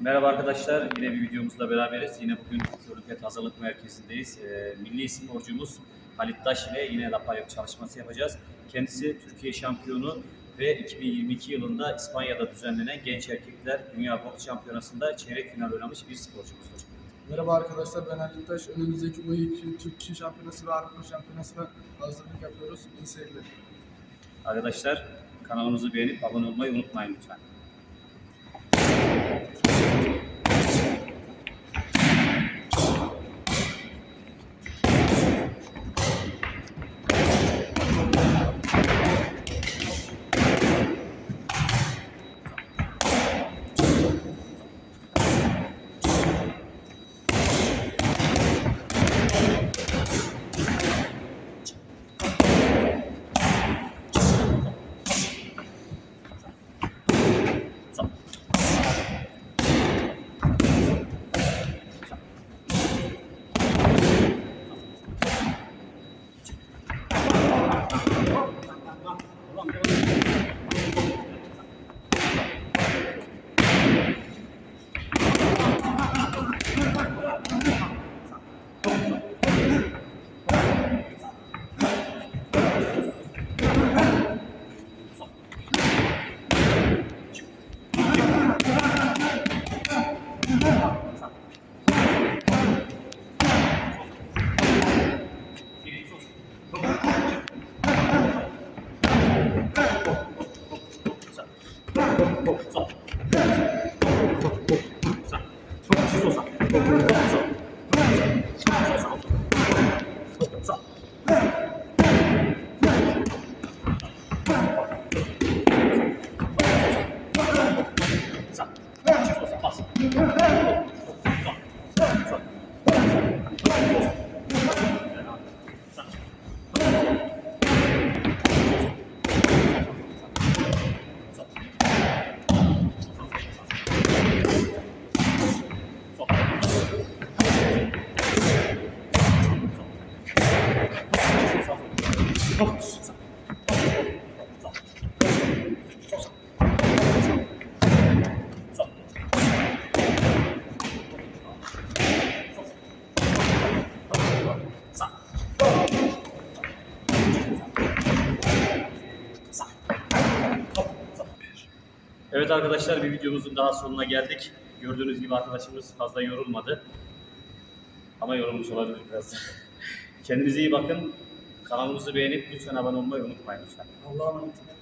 Merhaba arkadaşlar, yine bir videomuzla beraberiz. Yine bugün Körüklet Hazırlık Merkezi'ndeyiz. Ee, milli sporcumuz Halit Taş ile yine lapayop çalışması yapacağız. Kendisi Türkiye şampiyonu ve 2022 yılında İspanya'da düzenlenen Genç Erkekler Dünya Boks Şampiyonası'nda çeyrek final oynamış bir sporcumuzdur. Merhaba arkadaşlar ben Halit Taş. Önümüzdeki U22 Türkiye Şampiyonası ve Avrupa Şampiyonası'na hazırlık yapıyoruz. İyi seyirler. Arkadaşlar kanalımızı beğenip abone olmayı unutmayın lütfen. Come on, come on. 走走走走走，上，冲起！上走走走走走，上，冲起！上，上，冲起！上，上。Evet arkadaşlar bir videomuzun daha sonuna geldik. Gördüğünüz gibi arkadaşımız fazla yorulmadı. Ama yorulmuş olabilir biraz. Kendinize iyi bakın. Kanalımızı beğenip lütfen abone olmayı unutmayın lütfen. Allah'a emanet olun.